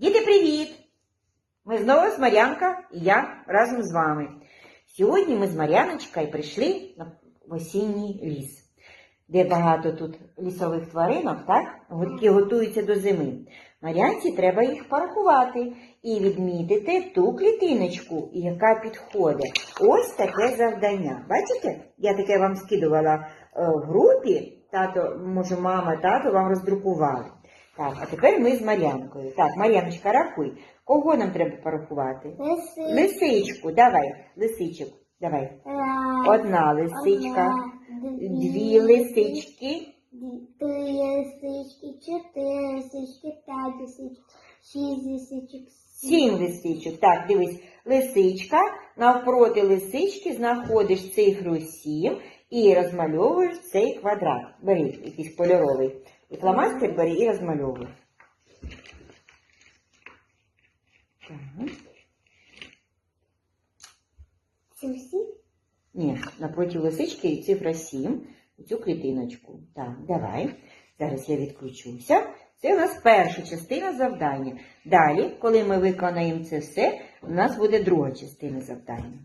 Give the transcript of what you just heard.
Діти, привіт! Ми знову з Мар'янка і я разом з вами. Сьогодні ми з Мар'яночкою прийшли в осінній ліс, де багато тут лісових тваринок, так? які готуються до зими. Мар'янці треба їх порахувати і відмітити ту клітиночку, яка підходить. Ось таке завдання. Бачите? Я таке вам скидувала е, в групі. Тато, може, мама, тато вам роздрукували. Так, а тепер ми з Мар'янкою. Так, Мар'яночка, рахуй. Кого нам треба порахувати? Лиси. Лисичку, давай, лисичок, давай. Одна лисичка, дві лисички, Три лисички, чотири лисички, п'ять лисичок, шість лисичок, сім лисичок. Так, дивись, лисичка, навпроти лисички знаходиш цифру 7 і розмальовуєш цей квадрат. Бери якийсь кольоровий. І фломастер бери і розмальовуй. Так. Це всі? Ні, напроти лисички цифра 7, цю клітиночку. Так, давай. Зараз я відключуся. Це у нас перша частина завдання. Далі, коли ми виконаємо це все, у нас буде друга частина завдання.